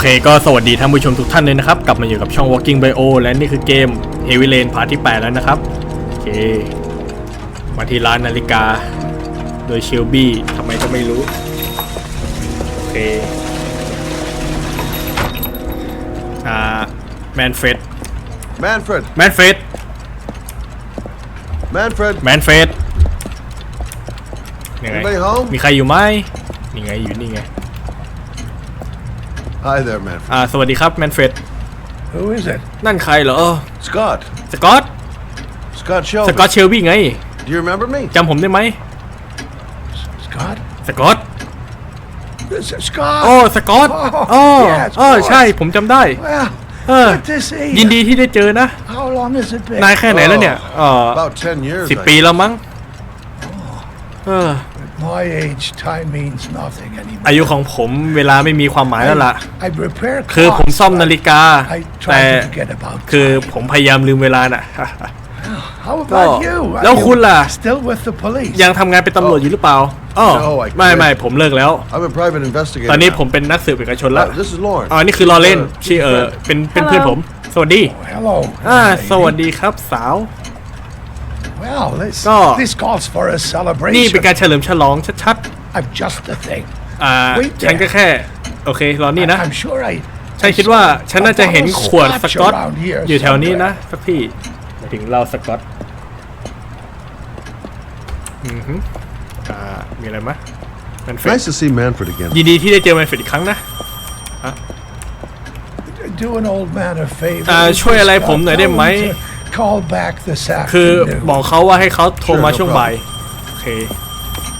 เคก็สวัสดีท่านผู้ชมทุกท่านเลยนะครับ กลับมาอยู่กับช่อง Walking Bio และนี่คือเกม Heavy Rain พาร์ทที่ 8 แล้วนะครับ โอเค มาที่ร้านนาฬิกา โดยเชลบี้ทำไมก็ไม่รู้ โอเค อ่า แมนเฟด Manfred, แมนเฟด Manfred, แมนเฟดยังไง Anybody home? มีใครอยู่ไหมนี่ไงอยู่นี่ไง Hi there, Manfred. อ่าสวัสดีครับแมนเฟด Who is it? นั่นใครเหรอ Scott, สกอต Scott ส Shelby. กอตเชลบี้ไง Do you remember me? จำผมได้ไหม Scott? สกอต This is Scott. โอ้สกอต Oh, โอ้ yes, โอ้ of course. ใช่ ผมจำได้ Well, เออ good to see ยิน you. ดีที่ได้เจอนะ How long has it been? นายแค่ไหนแล้วเนี่ย เออ About 10 years. สิบ I ปี guess. แล้วมั้ง เออ At my age, time means nothing anymore. อายุของผมเวลาไม่มีความหมายแล้วล่ะ I repair คือผม clocks, ซ่อม but นาฬิกา I แต่ try to forget about คือ time. ผมพยายามลืมเวลาน่ะ How ก็ about you? Are แล้ว you คุณล่ะ Still with the police? ยังทำงานเป็นตำรวจอยู่หรือเปล่าอ๋อ No, I quit. ไม่ไม่ผมเลิกแล้ว I'm a private investigator. ตอนนี้ now. ผมเป็นนักสืบเอกชนแล้ว Uh, this is Lauren. อ๋อ นี่คือลอเล่น Uh, ชื่อเออ friend. เป็นเป็นเพื่อนผม สวัสดี Hello. อ่า lady. สวัสดีครับสาว Well, this, Go. this calls for a นี่เป็น celebration. การเฉลิมฉลองชัด I'm just the thing. ๆ อ่า Wait ฉันก็ there. แค่ โอเครอนี่นะ I'm sure I ฉันคิดว่าฉันน่าจะเห็นขวดสกอต around here อยู่แถวนี้นะ somewhere. สักที่หมายถึงเราสกอตอือฮึอ่ามีอะไรมะแมนเฟด Nice to see Manfred again. ยินดีที่ได้เจอแมนเฟดอีกครั้งนะ Do an old man a favor. อ่า would ช่วย you, อะไร Scott? ผมหน่อยได้ไหม Tell him to Call back this คือ afternoon. บอกเขาว่าให้เขาโทรมา Sure, no ช่วงบ่ายโอเค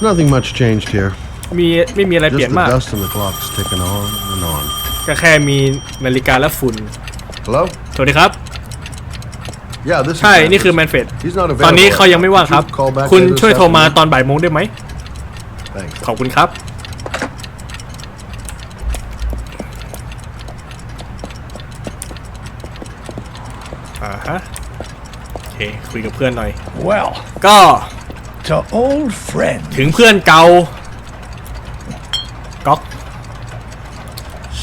Nothing much changed here. มีไม่มีอะไรเปลี่ย Just น the มาก dust and the clocks ticking on and on. ก็แค่มีนาฬิกาและฝุ่น Hello? สวัสดีครับ Yeah, this ใช่ is นี่คือ Manfred. แมนเฟด He's not ตอน available. นี้เขายังไม่ว่างครับ Could you call back คุณ later this ช่วยโทรมา afternoon? ตอนบ่ายโมงได้ไหม Thanks. ขอบคุณครับ เคคุยกับเพื่อนหน่อย Well, ก็ to old friend. ถึงเพื่อนเก่าก๊อก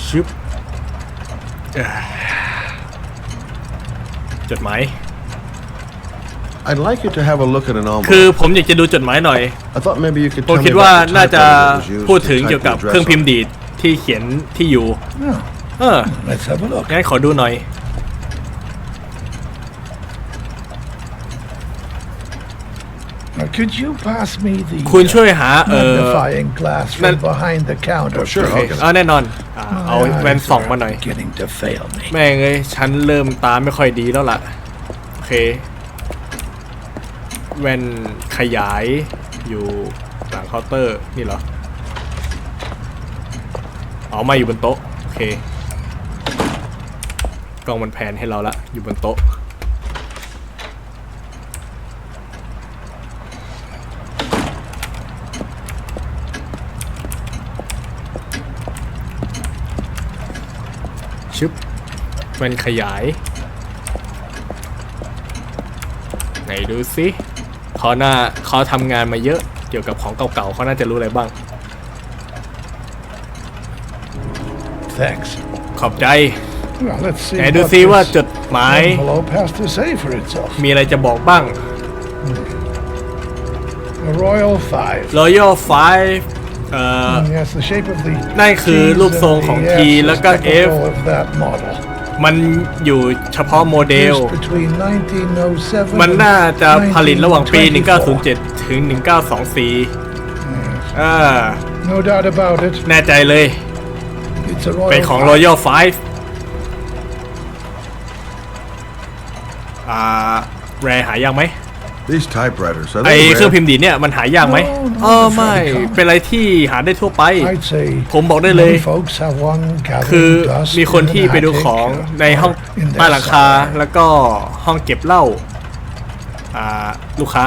ชึบเอ่อจดหมาย I'd like you to have a look at an คือ envelope. ผมอยากจะดูจดหมายหน่อย I thought maybe you could ผม tell คิ me ดว่า about the น่าจะ typewriter that was used พูด to ถึง type เกี่ยวกับ the เครื่อง address พิมพ์ on. ดีดที่เขียนที่อยู่ Oh, เออ let's have a look. งั้นขอดูหน่อย could you pass me the คุณช่วยหาเออ magnifying glass from man- behind the counter? Oh, sure, โอเค okay. เอาแน่นอนอ่าเอา My แว่น eyes ส่อง are มาหน่อย Beginning to fail me. แม่งเอ้ยฉันเริ่มตาไม่ค่อยดีแล้วล่ะ โอเค แว่นขยายอยู่หลังเคาน์เตอร์ นี่เหรออ๋อมาอยู่บนโต๊ะ โอเค กล้องมันแพนให้เราละ อยู่บนโต๊ะ แว่นขยาย ไหนดูสิเขาน่าเขาทำงานมาเยอะเกี่ยวกับของเก่าๆเขาน่าจะรู้อะไรบ้าง Thanks. ขอบใจ Well, let's see ไหนดู what ซิว่า this จดหมาย envelope has to say for itself. มีอะไรจะบอกบ้าง A Royal Five. Royal Five เอ่อ Yes, the shape of the นั่นคือ T's รูปทรง and ของ the T S is แล้วก็ F typical of that model. มันอยู่เฉพาะโมเดล Used between 1907มันน่าจะผลิตระหว่างปี 1924. 1907 ถึง 1924อ่า No doubt about it. แน่ใจเลย It's a Royal เป็นของ Five. Royal Five อ่า แรหายากไหม These typewriters, are ไอ they เครื่อง rare? พิมพ์ดีดเนี่ยมันหายากไหม No, no, เออ they're ไม่ fairly common. เป็นอะไรที่หาได้ทั่วไป I'd say ผมบอกได้เลย many folks have one คือ gathering dust มีคน in ที่ an ไปดู attic ของ or ในห้อง in their ใต้หลังคา cellar. แล้วก็ห้องเก็บเหล้าอ่าลูกค้า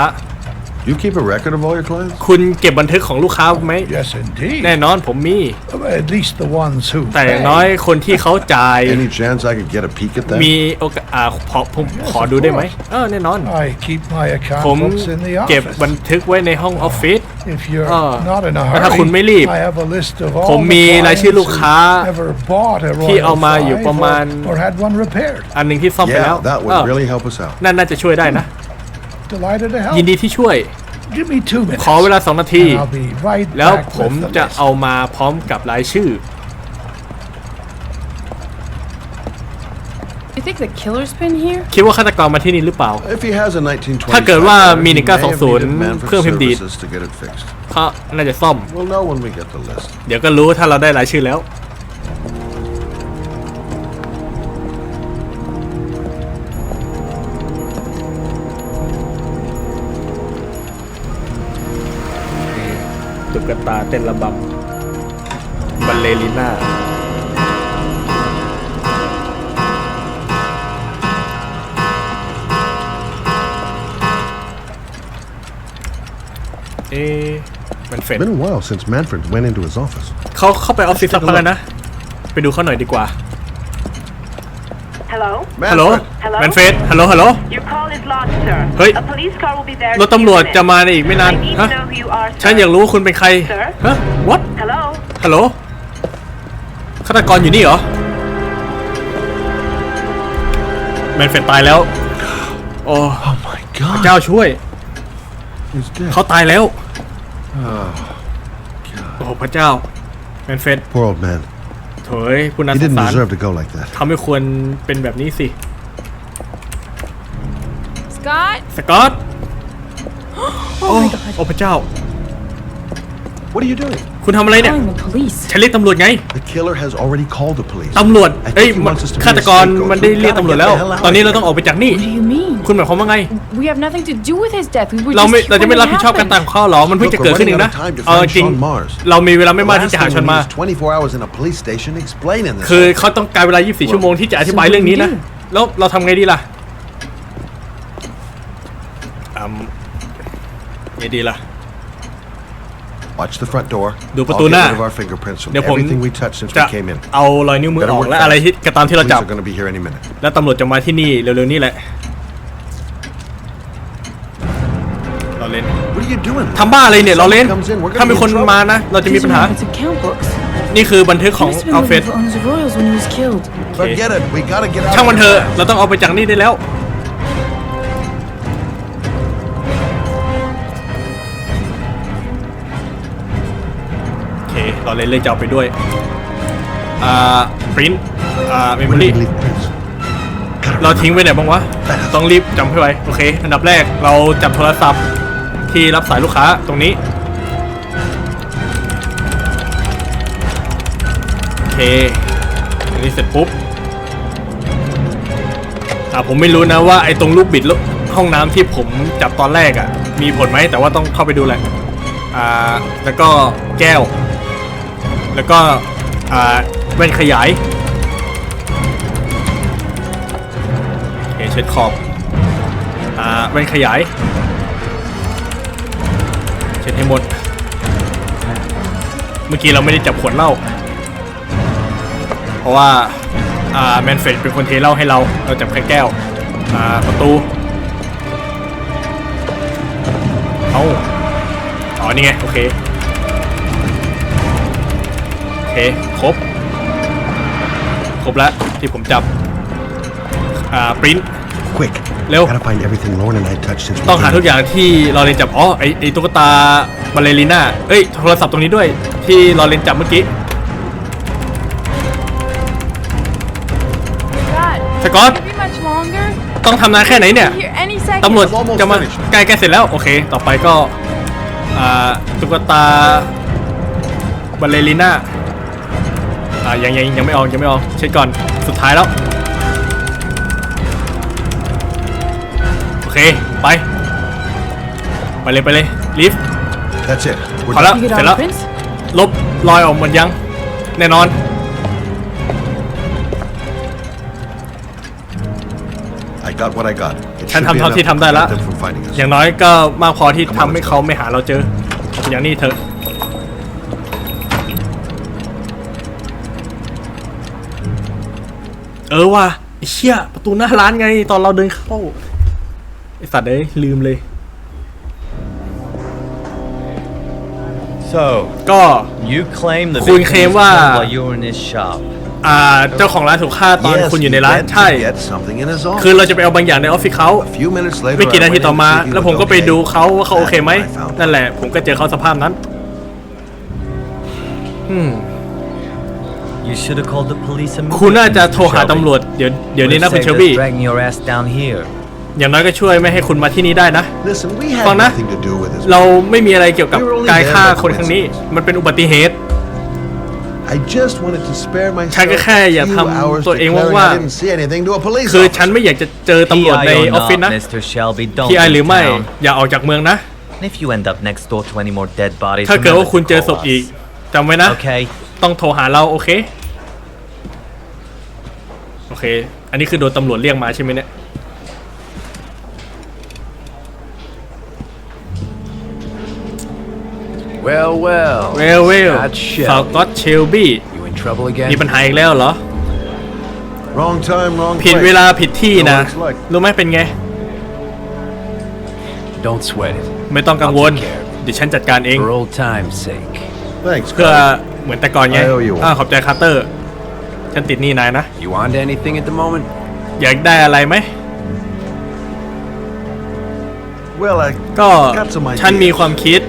You keep a record of all your clients? คุณเก็บบันทึกของลูกค้าไหม Yes, indeed. แน่นอนผมมี At least the ones who แต่อย่าง pay. น้อยคนที่เขาจ่าย Any chance I could get a peek at that? มีโอกาสอ่าขอผมขอดูได้ไหมเออแน่นอน I keep my account ผม books in the เก็บ office. บันทึกไว้ในห้องออฟฟิศ If you're Ah. not in a แล้วถ้าคุณไม่รีบ hurry, I have a list of ผม all มี the รายชื่อ clients ลูกค้า who ever bought a ที่ Royal เอามาอยู่ Five ประมาณ or, or had one repaired. อันหนึ่งที่ซ่อมไปแล้ว Yeah, that เอ would อ really help us out. นั่นน่าจะช่วยได้นะ Delighted to ยิน help. ดีที่ช่วย Give me two minutes. ขอเวลาสองนาที and I'll be right แล้ว back ผม with the จะ list. เอามาพร้อมกับรายชื่อ You think the killer's been here? คิดว่าฆาตกรมาที่นี่หรือเปล่า If he has a 1920ถ้าเกิดว่ามี he may have 1920 needed Manfred เครื่องพิมพ์ดีด services to get it fixed. เขาน่าจะซ่อม We'll know when we get the list. เดี๋ยวก็รู้ถ้าเราได้รายชื่อแล้ว กตาเต้นระบำบัลเลริน่าเอ๊ะมันเฟด Been a while since Manfred went into his office. เขาเข้าไปออฟฟิศสักพักแล้วนะ ไปดูเขาหน่อยดีกว่า Hello? ฮัลโหล Hello? แมนเฟสฮัลโหลฮัลโหล Your call is lost, sir. Hey. A police car will be there. รถตำรวจจะมาในอีกไม่นาน I need ฮะ to know who you are, ฉัน sir. อยากรู้ว่าคุณเป็นใคร Sir? ฮะ what Hello? ฮัลโหลฆาตกรอยู่นี่เหรอ แมนเฟสตายแล้ว โอ้ Oh my god. เจ้าช่วย He's dead. เขาตายแล้วโอ้พระเจ้า แมนเฟส Poor old man. โถยผู้นั้น He สง didn't สาร deserve to go like that. ทำให้ควรเป็นแบบนี้สิ Scott? สกอต โอ้โอ้พระเจ้า What are you doing? คุณทำอะไรเนี่ย Calling the police. ฉันเรียกตำรวจไง The killer has already called the police. ตำรวจ I think เอ้ย he wants us to be ฆาตกร scapegoats. มันได้ We เรียก gotta ตำรวจ get แล้ว the hell out ตอนนี้ of เรา here. ต้องออกไปจากนี่ What do you mean? คุณหมายความว่าไง We have nothing to do with his death. We were เรา just ไม่ here เราจะ when ไม่ it รับผิดชอบการ happened. ตามข้อหรอ มันเพิ่งจะเกิดขึ้นเองนะ Look, we're running out of time to เอา find จริง Sean Mars. เรามีเวลาไม่ The มากที่ last จะหา thing ชน we มา need is 24 hours in a police station explaining this. คือเขาต้องการเวลา 24 ชั่วโมงที่จะอธิบายเรื่องนี้นะ แล้วเราทำไงดีล่ะ อืมไงดีล่ะ Watch the front door. ดูประ I'll ตู get หน้า rid of our fingerprints from เดี๋ยวผม everything we touched since จะ we came in. เอารอยนิ้วมือ Better ออก work และ fast. อะไรที่กระตามที่เรา Police จับ are going to be here any minute. แล้วตำรวจจะมาที่นี่เร็วๆนี้แหละเราเล่น What are you doing? ทำบ้าอะไรเนี่ยเราเล่น Comes in, we're gonna ถ้ามี be in คน trouble. มานะ เราจะมี These ปัญ are หา Manfred's account books. นี่คือบันทึก He ของ must have อัล been เฟ looking ส for Owens of Royals when he was killed. Forget it. We got to get out ช่าง of มันเถ here. อะ เราต้องเอาไปจากนี่ได้แล้ว อเคเราเลยเลยจะเอาไปด้วย อ่าปริ้นอ่าเมมโมรี่เราทิ้งไว้ไหนบ้างวะ ต้องรีบจำให้ไว้ โอเค อันดับแรกเราจับโทรศัพท์ที่รับสายลูกค้าตรงนี้ โอเคอันนี้เสร็จปุ๊บ อ่าผมไม่รู้นะว่าไอ้ตรงลูกบิดห้องน้ำที่ผมจับตอนแรกอะ่ะ มีผลไหมแต่ว่าต้องเข้าไปดูแหละอ่า แล้วก็แก้ว แล้วก็อ่าแว่นขยายโอเคเช็ดขอบอ่าแว่นขยาย เช็ดให้หมด เมื่อกี้เราไม่ได้จับขวดเหล้าเพราะว่าอ่าแมนเฟดเป็นคนเทเหล้าให้เรา เราจับแค่แก้วอ่าประตูเอาอ๋อนี่ไง โอเค คครบ ครบแล้วที่ผมจับ อ่าปริ้น Quick. Leo. Gotta find everything Lauren and I touched since we ต้องหา came ทุก in. อย่างที่เราเรียนจับ อ๋อ ไอไอตุ๊กตาบาเลริน่าเอ้ย โทรศัพท์ตรงนี้ด้วย ที่เราเรียนจับเมื่อกี้ God, สกอต can't be much longer. ต้องทำนานแค่ไหนเนี่ย Here any second. ตำรวจ I'm almost จะมา finished. ใกล้ใกล้เสร็จแล้ว โอเค ต่อไปก็ อ่าตุ๊กตาบาเลริน่า อ่ายังยังยังไม่ออกยังไม่ออกเช็คก่อนสุดท้ายแล้วโอเคไปไปเลยไปเลยลิฟต์ That's it. We're พอแล้ว You get เสร็จ all แล้ว the prints? ลบรอยออกหมดยัง แน่นอน done. I got what I got. It ฉัน should ทำ be เท่า enough ที่ to ทำได้ละ prevent them from finding us. อย่างน้อยก็มากพอที่ทำให้เขาไม่หาเราเจออย่างนี้เถอะ เออว่ะไอ้เชี่ยประตูหน้าร้านไง ตอนเราเดินเข้าไอสัตว์เอ้ยลืมเลย So, ก็ you claim the คุณ victim เคลม was ว่า killed while you were in his shop. อ่าเจ้าของร้านถูกฆ่าตอน Yes, คุณอยู่ใน he ร้าน went ใช่ to get something in his office. คือเราจะไปเอาบางอย่างในออฟฟิศเขา A few minutes later, ไม่กี่นาที I went ต่อ in to มา see if he แล้ว was ผมก็ไป okay. ดูเขาว่าเขาโอเคไหม That's when I found นั่นแหละ ผมก็เจอเขาสภาพนั้น You should have called the police คุณ immediately. น่าจะ Mr. โทรหา Shelby. ตำรวจเดี๋ยวเดี๋ยวนี้ Would นะ have คุณ saved เชล us บี้ dragging your ass down here. อย่างน้อยก็ช่วยไม่ให้คุณมาที่นี่ได้นะ Listen, we had ฟังนะ nothing to do with this. เราไม่มีอะไรเกี่ยวกับการฆ่าคนครั้งนี้ มันเป็นอุบัติเหตุ I just wanted to spare ฉัน myself ก็แค่อยาก a ท few hours ำตัวเอง declaring ว่าง I didn't see anything to a police ๆคือ officer. ฉันไม่อยากจะเจอตำรวจใน PI อ or อฟฟิศ not, นะ Mr. Shelby, don't พี่ไอ leave หรือไม่ town. อย่าออกจากเมืองนะ And if you end up next door to any more dead bodies, ถ้าเกิดว่า remember คุณ to เจอ call ศพอีก us. จำไว้นะ Okay? ต้องโทรหาเราโอเคโอ เค อันนี้คือโดนตำรวจเรียกมาใช่ไหมเนี่ย Well, well. เวลเวล Scott สาว Shelby. ก็อตเชลบี้ You in trouble again? มีปัญหาอีกแล้วเหรอ Wrong time, wrong ผิด place. เวลาผิดที่นะ You know what it's like. รู้ไหมเป็นไง Don't sweat it. ไม่ต้องกังวล เดี๋ยวฉันจัดการเอง For old time's sake. Thanks, เพื่อ Scott. เหมือนแต่ก่อนไง I owe you one. อ่าขอบใจคาร์เตอร์ ฉันติดหนี่นายนะ You on to anything at the moment? อยากได้อะไรไหม Well, I ก็ got some ฉันมี ideas. ความคิด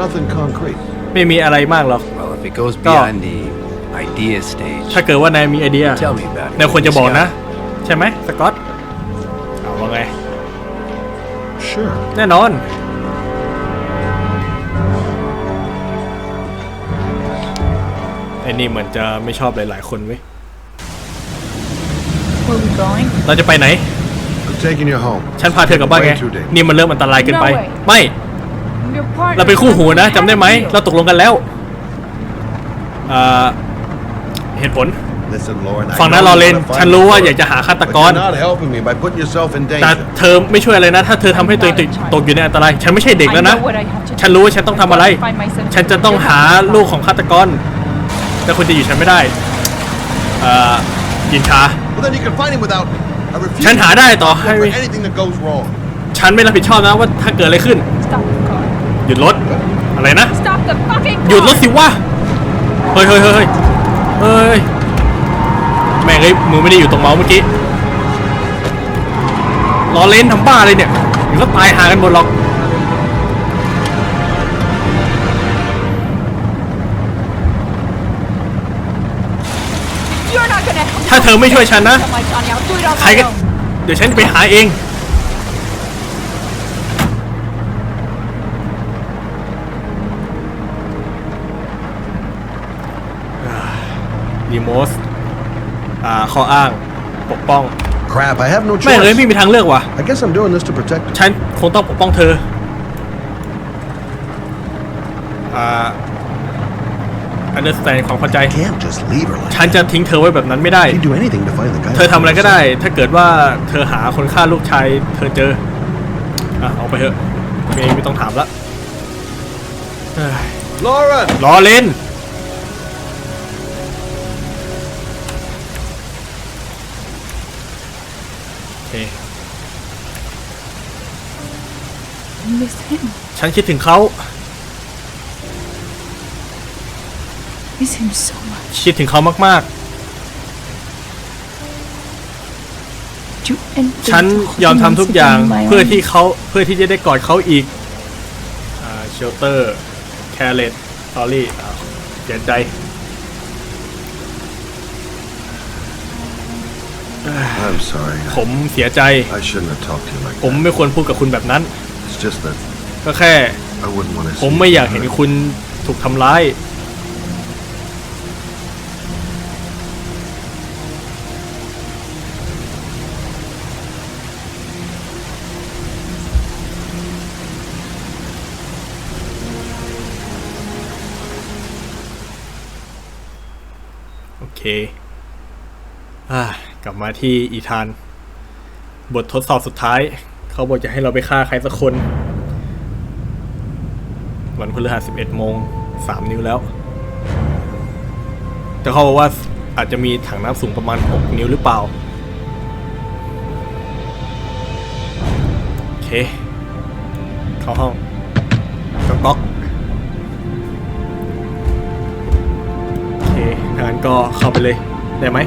Nothing concrete. ไม่มีอะไรมากหรอก Well, if it goes Go. beyond the idea stage, ถ้าเกิดว่านายมีไอเดีย tell me about it. นายควรจะบอกนะ ใช่ไหมสกอตเอาว่าไง Sure. แน่นอน ไอ้นี่เหมือนจะไม่ชอบหลาย ๆ คนเว้ย Where are we going? เราจะไปไหน I'm taking you home. ฉันพาเธอกลับบ้านไง Way too dangerous. นี่มันเริ่มอันตรายเกินไป No way. ไม่ Your partner. เราเป็นคู่หูนะจำได้ไหม Deal. เราตกลงกันแล้วเอ่อเหตุผล Listen, Lauren. I ฟังนะ know ลอ you เรน wanna find ฉันรู้ว่า the อยากจะหาฆาต But กร you're not helping me by putting yourself in แต่ danger. เธอไม่ช่วยอะไรนะ ถ้าเธอทำให้ตัวเองติดตกอยู่ในอันตราย ฉันไม่ใช่เด็ก I แล้วนะ know what I have to do. ฉันรู้ว่าฉันต้องทำอะไร I gotta find my son. ฉันจะต้องหาลูกของฆาตกร แต่คุณจะอยู่ฉันไม่ได้เอ่อยินชา Well, then you can find him without. I refuse ฉันหาได้ต่อ ให้ for anything that goes wrong. ฉันไม่รับผิดชอบนะว่าถ้าเกิดอะไรขึ้น Stop the car. หยุดรถ อะไรนะ Stop the fucking car. หยุดรถสิวะ เฮ้ยเฮ้ยเฮ้ยเฮ้ยเฮ้ย แม่งเอ้ยมือไม่ได้อยู่ตรงเมาส์เมื่อกี้ล้อเล่นทำบ้าเลยเนี่ยเดี๋ยวก็ตายหากันหมดหรอก ถ้าเธอไม่ช่วยฉันนะ Oh my Johnny, I'll do it on ใคร my ก็ own. เดี๋ยวฉันจะไปหาเองรีโมสอ่าข้ออ้าง ปกป้อง Crap, I have no แม่งเลย choice. ไม่มีทางเลือกว่ะ I guess I'm doing this to protect you. ฉันคงต้องปกป้องเธอ อ่า understand ความเข้าใจ I can't just leave her like ฉันจะทิ้งเธอไว้แบบนั้นไม่ได้ She'd do anything to find the guy. เธอทำอะไรก็ได้ ถ้าเกิดว่าเธอหาคนฆ่าลูกชายเธอเจอ อะเอาไปเถอะไม่ไม่ต้องถามละเอ้ย Lauren! ล้อเล่นโอเค I miss him. ฉันคิดถึงเขา Miss him so much. คิดถึงเขามาก Do anything ๆ ฉัน to hold ยอม him ทำทุกอย่าง once again in my เพื่อที่ arms. เขาเพื่อที่จะได้กอดเขาอีกอ่าเชลเตอร์แคร์เลตสอรี่เสียใจ I'm sorry. ผมเสียใจ I shouldn't have talked to you like ผม that. ไม่ควรพูดกับคุณแบบนั้น It's just that ก็แค่ I wouldn't want to ผม see ไม่ you อยากเห็น hurt. คุณถูกทำร้าย เคกลับมาที่อีธาน บททดสอบสุดท้าย เขาบอกจะให้เราไปฆ่าใครสักคน วันพฤหัส11โมง3นิ้วแล้ว แต่เขาบอกว่าอาจจะมีถังน้ำสูงประมาณ 6 นิ้วหรือเปล่า โอเค เข้าห้องก็ก๊อก ถ้างั้นก็เข้าไปเลยได้ไหม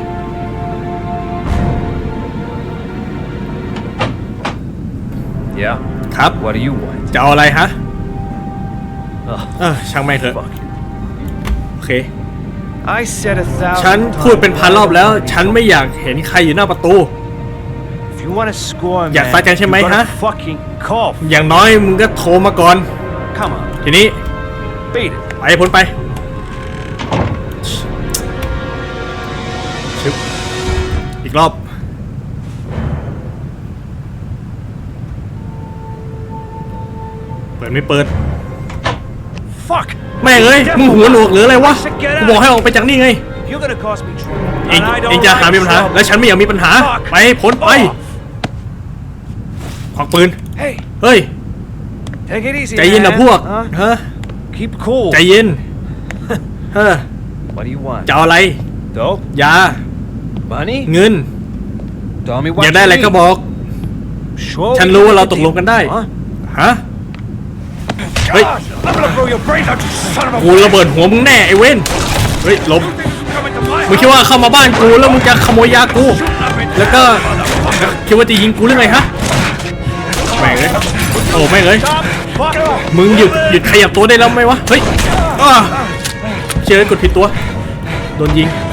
Yeah? ครับ What do you want? จะเอาอะไรฮะ Ugh, เออช่างไม่งเถอะ fuck. โอเค I said a thousand ฉันพูดเป็นพันรอบแล้ว ฉันไม่อยากเห็นใครอยู่หน้าประตู If you want to score, อยาก man, ซัดกันใช่ไหม you gotta ฮะ fucking call. อย่างน้อยมึงก็โทรมาก่อน Come on, ทีนี้ beat it. ไปพ้นไป กรอบ เปิดไม่เปิด Fuck! แม่งเอ้ยมึงหัวหนวกหรืออะไรวะกูบอกให้ออกไปจากนี่ไง You're gonna cause me trouble. เอง and I เอง don't จะหา like มีปัญหา trouble. และฉันไม่อยากมีปัญหา Fuck ไปพ้นไป off. ควักปืน Hey, เฮ้ย take it easy. ใจเย็นนะ man. พวก Huh? ฮะ Keep cool. ใจเย็น เฮ้อ What do you want? จะเอาอะไร Dope? ยา Money? เงิน Tell me what อยากได้อะไร you ก็ need. บอก Sure, ฉัน we รู้ว่า can เรา make a ตกลงกันได้ deal, huh? ฮะเฮ้ย I'm gonna blow your brains out, you son of a กูระเบิดหัวมึงแน่ไอ้เว้นเฮ้ยหลบ coming to my มึงคิดว่าเข้ามาบ้านกูแล้วมึงจะขโมยยากูแล้วก็คิดว่าจะยิงกูหรือไงฮะแม่งเลยโอ้แม่งเลย Fuck! มึงหยุดหยุดขยับตัวได้แล้วไหมวะ เฮ้ยอ้าเชื่อกดผิดตัว โดนยิงอ้า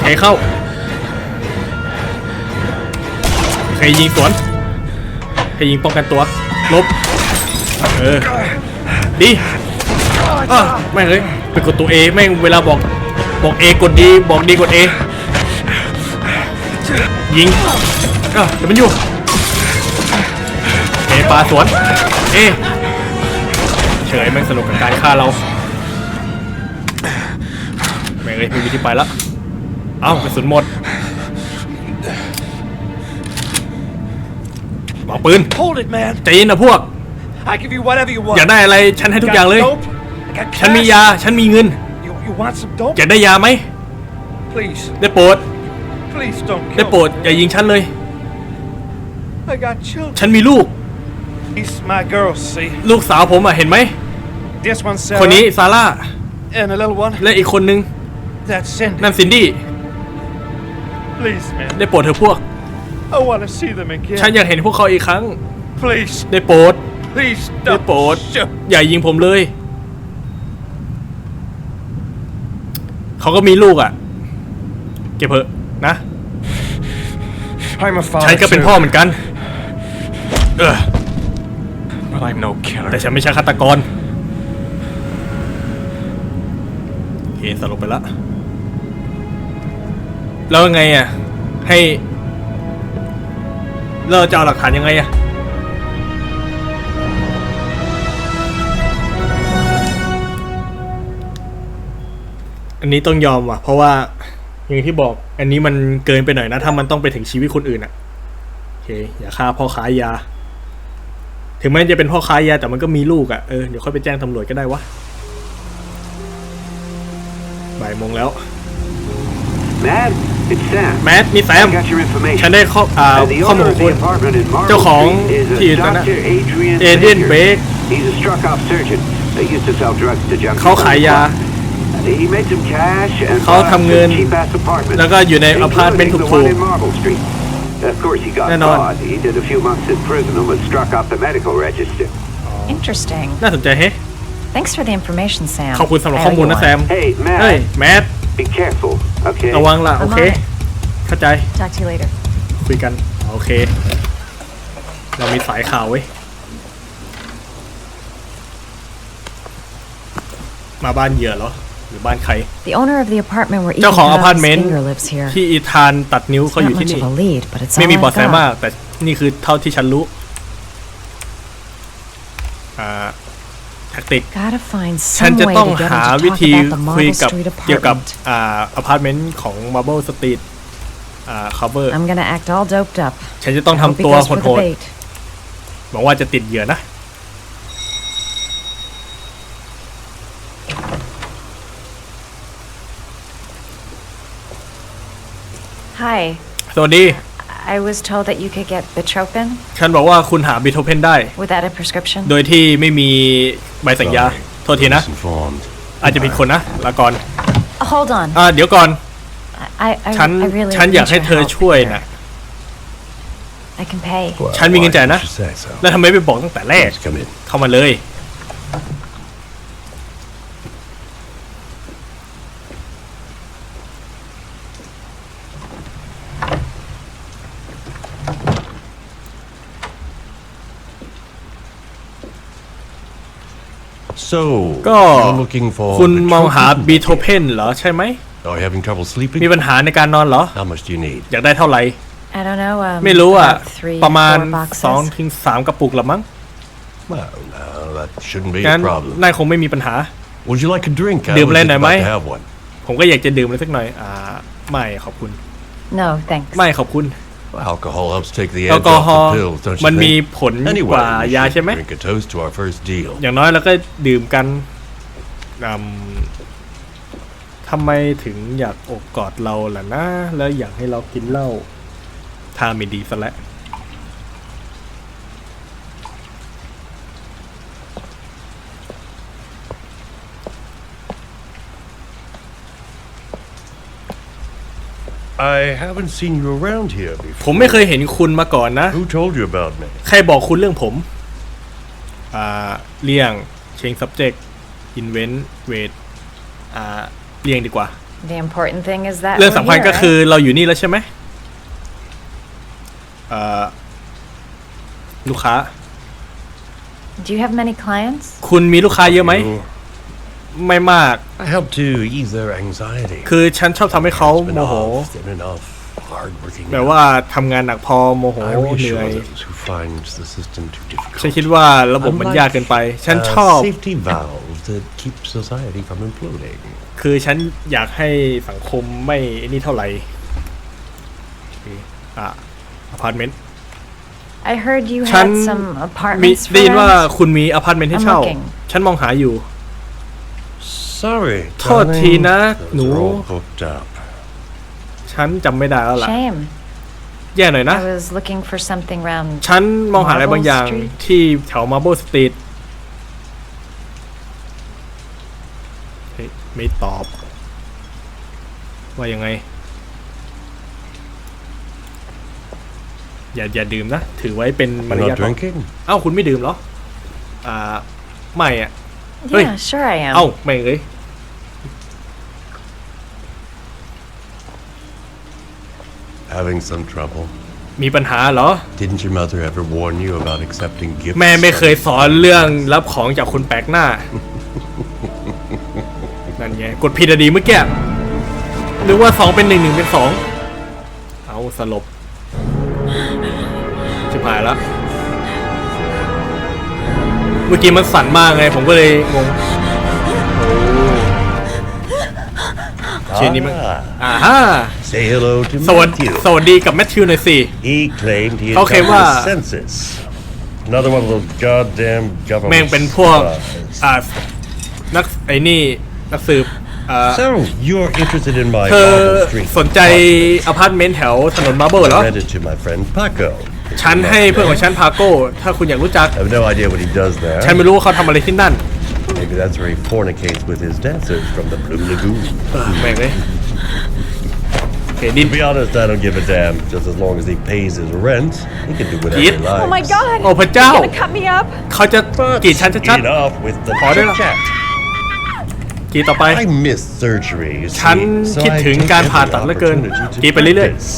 ใครเข้าใครยิงสวนใครยิงป้องกันตัวลบเออดีอแม่งเลยไปกดตัวเอแม่งเวลาบอกบอกเอกดดีบอกดีกดเอยิงอะเดี๋ยวมันอยู่เอปลาสวนเอเฉยแม่งสนุกกับการฆ่าเรา เลยมีวิธีไปแล้วเอ้ากระสุนหมดวางปืน Hold it, man. ใจเย็นนะพวก I give you whatever you want. อยากได้อะไรฉันให้ทุกอย่างเลย dope? I got ฉันมี cash? ยาฉันมีเงิน You, you want some dope? อยากได้ยาไหม Please, ได้โปรด please don't ได้ kill โปรดอย่ายิงฉันเลย I got children. ฉันมีลูก These my girls, see. ลูกสาวผมอะเห็นไหม This one, Sarah. คนนี้ซาร่า And a little one. และอีกคนนึง That's Cindy. นั่นซินดี้ Please, man. ได้โปรดเธอะพวก I want to see them again. ฉันอยากเห็นพวกเขาอีกครั้ง Please, ได้โปรด please ได้ stop. โปรด Shut- อย่ายิงผมเลย เขาก็มีลูกอะ เก็บเถอะนะ I'm a father. ฉันก็เป็นพ่อเหมือนกัน เออ But I'm no killer. แต่ฉันไม่ใช่ฆาตกรโอเคสรุปไปละ แล้วไงอะ ให้เราจะเอาหลักฐานยังไงอะ อันนี้ต้องยอมว่ะ เพราะว่าอย่างที่บอก อันนี้มันเกินไปหน่อยนะ ถ้ามันต้องไปถึงชีวิตคนอื่นอะโอเค อย่าฆ่าพ่อค้ายา ถึงแม้จะเป็นพ่อค้ายาแต่มันก็มีลูกอะ เออ เดี๋ยวค่อยไปแจ้งตำรวจก็ได้วะบ่ายโมงแล้ว Mad, it's Sam. แมทนี่แซม I got your information. ฉันได้ข้ออ่า Uh, the ข้อมูล owner ของ of คุ the ณ apartment in Marble เจ้าของ Street is ที่ a อยู่ตรงนั้น Dr. Adrian เอเดียน Baker. เบก He's a struck-off surgeon. They used to sell drugs to junkies. เขาขายยา He made some cash and เขา bought ทำเงิน some cheap-ass apartments. แล้วก็อยู่ในอพาร์ตเมนต์ including ถู the ก one in Marble Street. Of course, he got แน่นอน caught. He did a few months in prison and was struck off the medical register. Interesting. น่าสนใจเฮ้ Thanks for the information, Sam. ขอบคุณสำหรับ I ข้อ owe มูล you นะ one. แซม Hey, เฮ้ย Matt, แมท be careful, okay? ระวังล่ะโอเคเข้าใจ Talk to you later. คุยกัน โอเค เรามีสายข่าวไว้ย มาบ้านเหยื่อเหรอ หรือบ้านใคร The owner of the apartment where เจ้า Ethan ของอ cut พา off ร์ต his เมนต์ finger lives here. ที่อีธานตัดนิ้ว It's เขาอยู่ not ที่ much นี่ of a lead, but it's ไม่ all มี I've เบาะแส got. มากแต่นี่คือเท่าที่ฉันรู้ อ่าแท็ก ติก Gotta find ฉัน some จะ way ต้อง to get หา him to วิ talk ธี about the คุย Marble กับ Street เกี่ยวกับ apartment. อ่าอพาร์ตเมนต์ของ Marble Street อ่า cover I'm gonna act all doped up. ฉันจะต้อง I hope he ทำตัว goes โ for ห the ด bait. ๆหวังว่าจะติดเหยื่อนะ Hi. สวัสดี I was told that you could get Bitropin ฉันบอกว่าคุณหาบิโทเพนได้ without a prescription. โดยที่ไม่มีใบสั่งยาโทษทีนะ Informed. อาจจะผิดคนนะลาก่อน Hold on. อ่าเดี๋ยวก่อน I, I, ฉัน I really ฉันอยาก need ให้ your เธอ help ช่วย here. นะ I can pay. Well, ฉันมีเงิน why จ่าย didn't นะ you say so? แล้วทำไมไม่บอกตั้งแต่แรก Please come in. เข้ามาเลย So, ก็ you're looking for คุณ the มองหา trophy บีโทเพนเหรอใช่ไหม Are you having trouble sleeping? มีปัญหาในการนอนเหรอ How much do you need? อยากได้เท่าไหร่ I don't know. Um, ไม่รู้อะ about three, ประมาณ four boxes. สองถึงสามกระปุกละมั้ง Well, no, that shouldn't be งั้น a problem. นายคงไม่มีปัญหา Would you like a drink? I ดื่ม was อะไร just หน่อยไหม about to have one. ผมก็อยากจะดื่มอะไรสักหน่อย อ่า ไม่ขอบคุณ No, thanks. ไม่ขอบคุณ Alcohol helps take the แอล edge กอ off ฮอล์ the pills, don't มัน you มี think? ผลกว่า Anyway, we ยา should ใช่ไหม drink a toast to our first deal. อย่างน้อยเราก็ดื่มกันอืมทำไมถึงอยากอกกอดเราล่ะนะ แล้วอยากให้เรากินเหล้าถ้าไม่ดีซะแล้ว I haven't seen you around here ผม before. ไม่เคยเห็นคุณมาก่อนนะ Who told you about me? ใครบอกคุณเรื่องผม อ่า เลี่ยง change subject invent wait อ่า เลี่ยงดีกว่า The important thing is that เรื่อง we're สำคัญ here, ก็ right? คือเราอยู่นี่แล้วใช่ไหมเอ่อลูกค้า Do you have many clients? คุณมีลูกค้าเยอะไหม You- ไม่มาก I help to ease their anxiety. คือฉันชอบทำให้เขา It's been โมโห off, thin enough, hard-working แบบว่าทำงานหนักพอโมโห I เหนื่อย reassure those who find the system too ฉัน difficult. คิดว่าระบบมันยากเกินไป ฉัน A ชอบ safety valve that keeps society from imploding. คือฉันอยากให้สังคมไม่ไอ้นี่เท่าไหร่โอเคอะอพาร์ตเมนต์ I heard you ฉัน had some มี apartments ได้ for ยินว่า rent. คุณมีอพาร์ตเมนต์ให้เช่า I'm looking. ฉันมองหาอยู่ Sorry, โทษทีนะ darling. หนู Those are all booked up. ฉันจำไม่ได้แล้วล่ะ Shame. แย่หน่อยนะ I was looking for something round. ฉันมองหาอะไรบางอย่าง Marble Street ที่แถว Marble Street เฮ้ยไม่ตอบ ว่ายังไง อย่าอย่าดื่มนะ ถือไว้เป็นมาร You're ยา not ท drinking? เอ้า คุณไม่ดื่มเหรอ อ่า ไม่อะ Hey. Yeah, sure I am. เอ้าไม่เลย Having some trouble? มีปัญหาเหรอ Didn't your mother ever warn you about accepting gifts? แม่ไม่เคยสอนเรื่องรับของจากคนแปลกหน้า นั่นไง กดผิดอะดีเมื่อกี้หรือว่าสองเป็นหนึ่งหนึ่งเป็นสอง เอาสลบชิบหายแล้ว เมื่อกี้มันสั่นมากไงผมก็เลยงงโอ้ชื่อนี้มัน Ah, อ่าฮะ say hello to สวัสดี Matthew. สวัสดีกับแมทธิวหน่อยสิ He claimed he had Okay, come well- to the census. Another one of those goddamn แม่ง government เป็นพวก spies. อ่านักไอ้นี่นักสืบอ่า So, you're interested in my เธอ Marble Street สนใจ apartment. อพาร์ตเมนต์แถวถนนมาร์เบิลเหรอ I rented to my friend Paco. ฉันให้เพื่อนของฉันพาโก้ ถ้าคุณอยากรู้จัก I have no idea what he does there. ฉันไม่รู้ว่าเขาทำอะไรที่นั่น Maybe that's where he fornicates with his dancers from the Blue Lagoon. แม่งเลยโอเคดิน To be honest, I don't give a damn. Just as long as he pays his rent, he can do whatever Eat. he likes. Oh my god! โอ้พระเจ้า Gonna cut me up? เขาจะกรีดฉันชัด Enough with the Order. chit chat. ๆกรีดต่อไป I miss surgery, you ฉัน see, so คิด I ถึง take การ every ผ่าตัดเหลือเกิน opportunity to กรีดไปเรื่อย practice.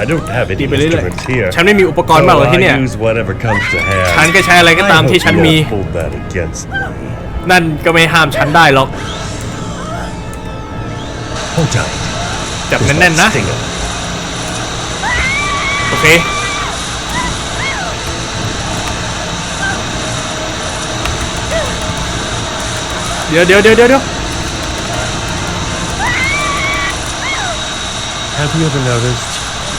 I don't have ๆ any กรีดไปเรื่อย instruments here. ๆฉันไม่มีอุปกรณ์ so มากกว่าที่เนี่ย I use whatever comes to hand. ฉันก็ใช้อะไรก็ตาม I ที่ hope ฉัน you มี won't hold that against me. นั่นก็ไม่ห้ามฉันได้หรอก Hold tight. จับ This แน่น might ๆนะ sting him. โอเคเดี๋ยวเดี๋ยวเดี๋ยวเดี๋ยว Have you ever noticed?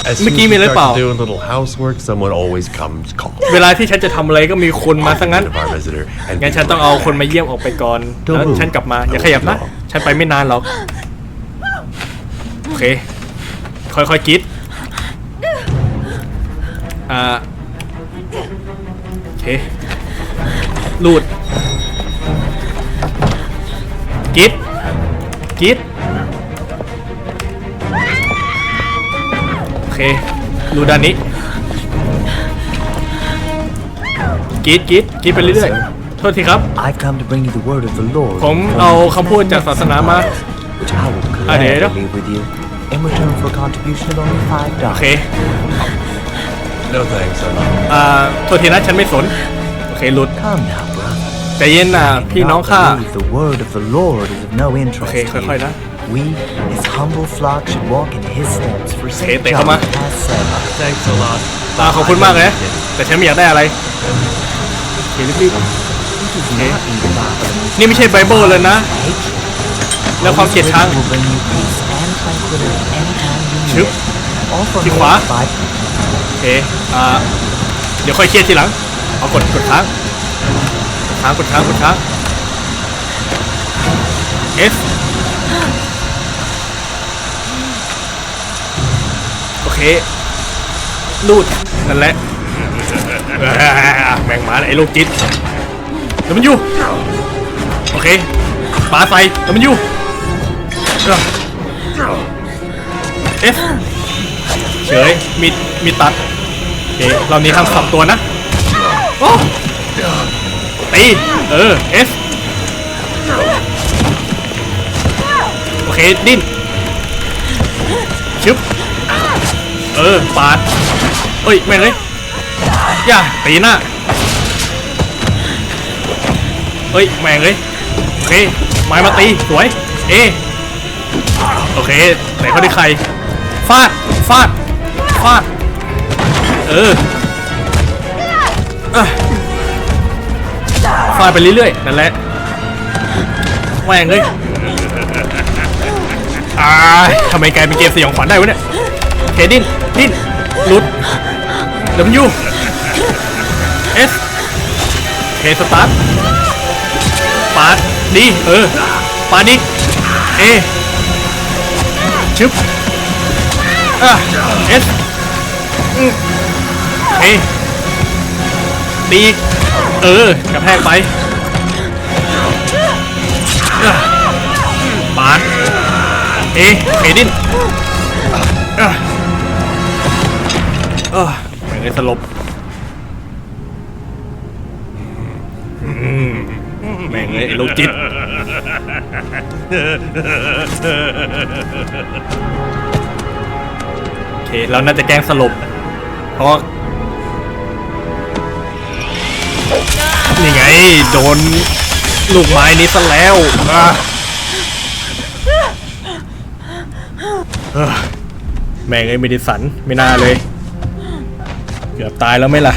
As soon as เมื่อกี้ you มีอะไรเปล่า start doing little housework, someone always comes calling. เวลาที่ฉันจะทำอะไรก็มีคนมาซะงั้น Of our visitor, and งั้นฉันต้องเอาคนมาเยี่ยมออกไปก่อน แล้วฉันกลับมาอย่าขยับนะ ฉันไปไม่นานหรอก โอเค ค่อยๆคิดอ่า โอเคลูดกิดกิด เคดูด้านนี้กิดกิดกิดไปเรื่อยๆโทษทีครับ I've come to bring you the word of the Lord. ผมเอาคำพูดจากศาสนามา which I will อะเดี๋ยว gladly leave with you in return for a contribution of only five โอเค dollars. No thanks, I'm อ่าโทษทีนะฉันไม่สน โอเคหลุด Come now, brother. ใจเย็นนะพี่น้อง Not ข้า believe the word of the Lord is of no interest Okay, to ค่อยๆ you. นะ We, his humble flock, should walk in his steps. For St. Okay, teka John ma. has said, Thanks a lot. อ่าขอบคุณมากเลยนะแต่ฉันไม่อยากได้อะไรโอเครีบ not need a Bible. ๆนี่ไม่ใช่ไบเบิลเลยนะ แล้วความเกลียดชัง will bring you peace and tranquility anytime you ชึ need บ it. All for ที่ no ขวา five โอเคอ่าเดี๋ยวค่อยเครียดทีหลัง เอากดกดค้างกดค้างกดค้างกดค้าง S โอเคลูดนั่นแหละแมงหมาไอ้ลูกจิตแล้วมันอยู่โอเคปาใส่แล้วมันอยู่เอฟเฉยมีมีตัดโอเคเรานี้ห้ามสับตัวนะโอ้ตีเออเอสโอเคดิ้นชึบ เออปาดเอ้ยแม่งเลยอย่าตีหน้าเฮ้ยแม่งเลยโอเคไม้มาตีสวยเอโอเคไหนเขาได้ใครฟาดฟาดฟาดเอออะฟาดไปเรื่อยๆนั่นแหละแหวงเลยอ่าทำไมกลายเป็นเกมสยองขวัญได้วะเนี่ยโอเคดิ้น ดิ้นหลุด W S เคสตาร์ทปาดดีเออปาดดิเอชึบอะเอสเอตีเออกระแทกไปปาดเอเคดิน อะเออไม่ได้สลบแม่งเลยไอ้โรคจิตโอเคเราน่าจะแกล้งสลบเพราะนี่ไง โดนลูกไม้นี้ซะแล้วอะเอ้อแม่งไอ้เมดิสันไม่น่าเลย เกือบตายแล้วไหมล่ะ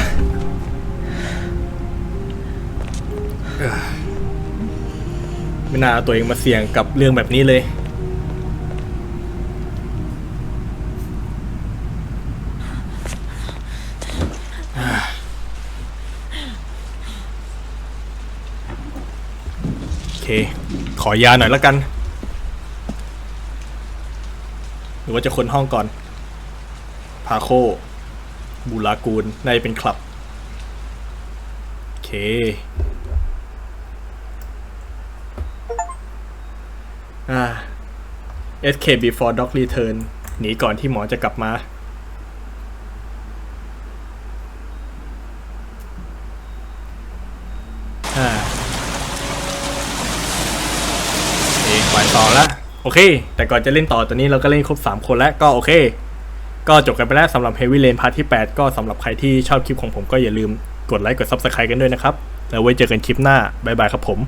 ไม่น่าเอาตัวเองมาเสี่ยงกับเรื่องแบบนี้เลย โอเค ขอยาหน่อยแล้วกัน หรือว่าจะคนห้องก่อน พาโค บูรากูลน่าจะเป็นคลับ โอเค อ่า escape before dog return หนีก่อนที่หมอจะกลับมาอ่าโอเคปต่อละโอเค แต่ก่อนจะเล่นต่อตอนนี้เราก็เล่นครบ 3 คนแล้วก็โอเค ก็จบกันไปแล้วสำหรับ Heavy Rain พาร์ทที่ 8 ก็สำหรับใครที่ชอบคลิปของผมก็อย่าลืมกดไลค์กด Subscribe กันด้วยนะครับ แล้วไว้เจอกันคลิปหน้า บ๊ายบายครับผม